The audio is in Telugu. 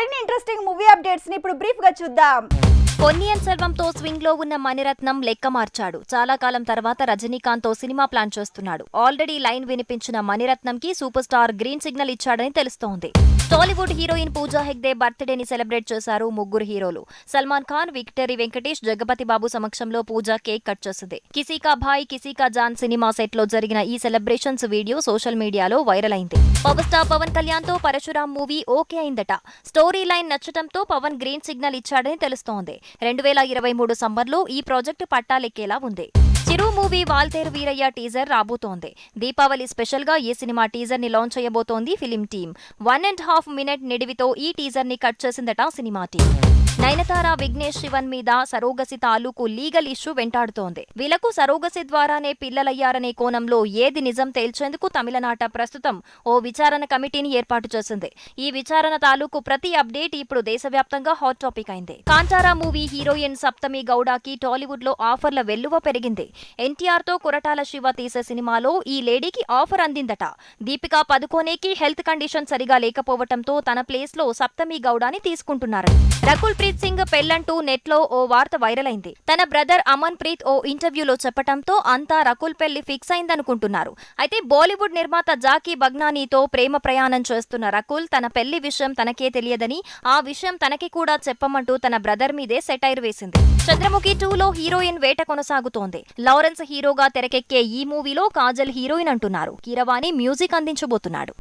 మరిన్ని ఇంట్రెస్టింగ్ మూవీ అప్డేట్స్ని ఇప్పుడు బ్రీఫ్గా చూద్దాం. పొన్నియన్ సెల్వంతో స్వింగ్లో ఉన్న మణిరత్నం లెక్క మార్చాడు. చాలా కాలం తర్వాత రజనీకాంత్తో సినిమా ప్లాన్ చేస్తున్నాడు. ఆల్రెడీ లైన్ వినిపించిన మణిరత్నం కి సూపర్ స్టార్ గ్రీన్ సిగ్నల్ ఇచ్చాడని తెలుస్తోంది. టాలీవుడ్ హీరోయిన్ పూజా హెగ్డే బర్త్డేని సెలబ్రేట్ చేశారు ముగ్గురు హీరోలు. సల్మాన్ ఖాన్ విక్టరీ వెంకటేష్ జగపతి బాబు సమక్షంలో పూజా కేక్ కట్ చేసింది. కిసీకా భాయ్ కిసీకా జాన్ సినిమా సెట్లో జరిగిన ఈ సెలబ్రేషన్స్ వీడియో సోషల్ మీడియాలో వైరల్ అయింది. పవర్ స్టార్ పవన్ కళ్యాణ్తో పరశురామ్ మూవీ ఓకే అయిందట. స్టోరీ లైన్ నచ్చటంతో పవన్ గ్రీన్ సిగ్నల్ ఇచ్చాడని తెలుస్తోంది. రెండు వేల ఇరవై మూడు సమ్మర్లో ఈ ప్రాజెక్టు పట్టాలెక్కేలా ఉంది. చిరు మూవీ వాల్తేరు వీరయ్య టీజర్ రాబోతోంది. దీపావళి స్పెషల్గా ఈ సినిమా టీజర్ని లాంచ్ చేయబోతోంది film team. One and half minute నిడివితో ఈ టీజర్ని కట్ చేసిందట సినిమా టీం నయనతార విఘ్నేష్ శివన్ మీద సరోగసి తాలూకు లీగల్ ఇష్యూ వెంటాడుతోంది. వీళ్ళకు సరోగసి ద్వారానే పిల్లలయ్యారనే కోణంలో ఏది నిజం తేల్చేందుకు తమిళనాట ప్రస్తుతం ఓ విచారణ కమిటీని ఏర్పాటు చేసింది. ఈ విచారణ తాలూకు ప్రతి అప్డేట్ ఇప్పుడు దేశవ్యాప్తంగా హాట్ టాపిక్ అయింది. కాంతారా మూవీ హీరోయిన్ సప్తమి గౌడకి టాలీవుడ్లో ఆఫర్ల వెల్లువ పెరిగింది. ఎన్టీఆర్తో కొరటాల శివ తీసే సినిమాలో ఈ లేడీకి ఆఫర్ అందిందట. దీపికా పదుకోనేకి హెల్త్ కండిషన్ సరిగా లేకపోవటంతో తన ప్లేస్లో సప్తమి గౌడాని తీసుకుంటున్నారు రకుల్ ప్రీత్ సింగ్ పెళ్ళంటూ నెట్లో ఓ వార్త వైరల్ అయింది తన బ్రదర్ అమన్ ప్రీత్ ఓ ఇంటర్వ్యూలో చెప్పటంతో అంతా రకుల్ పెళ్ళి ఫిక్స్ అయిందనుకుంటున్నారు. అయితే బాలీవుడ్ నిర్మాత జాకీ బగ్నానీతో ప్రేమ ప్రయాణం చేస్తున్న రకుల్ తన పెళ్ళి విషయం తనకే తెలియదని ఆ విషయం తనకి కూడా చెప్పమంటూ తన బ్రదర్ మీదే సెటైర్ వేసింది. చంద్రముఖి టూలో హీరోయిన్ వేట కొనసాగుతోంది. లారెన్స్ హీరోగా తెరకెక్కే ఈ మూవీలో కాజల్ హీరోయిన్ అంటున్నారు. కీరవాణి మ్యూజిక్ అందించబోతున్నాడు.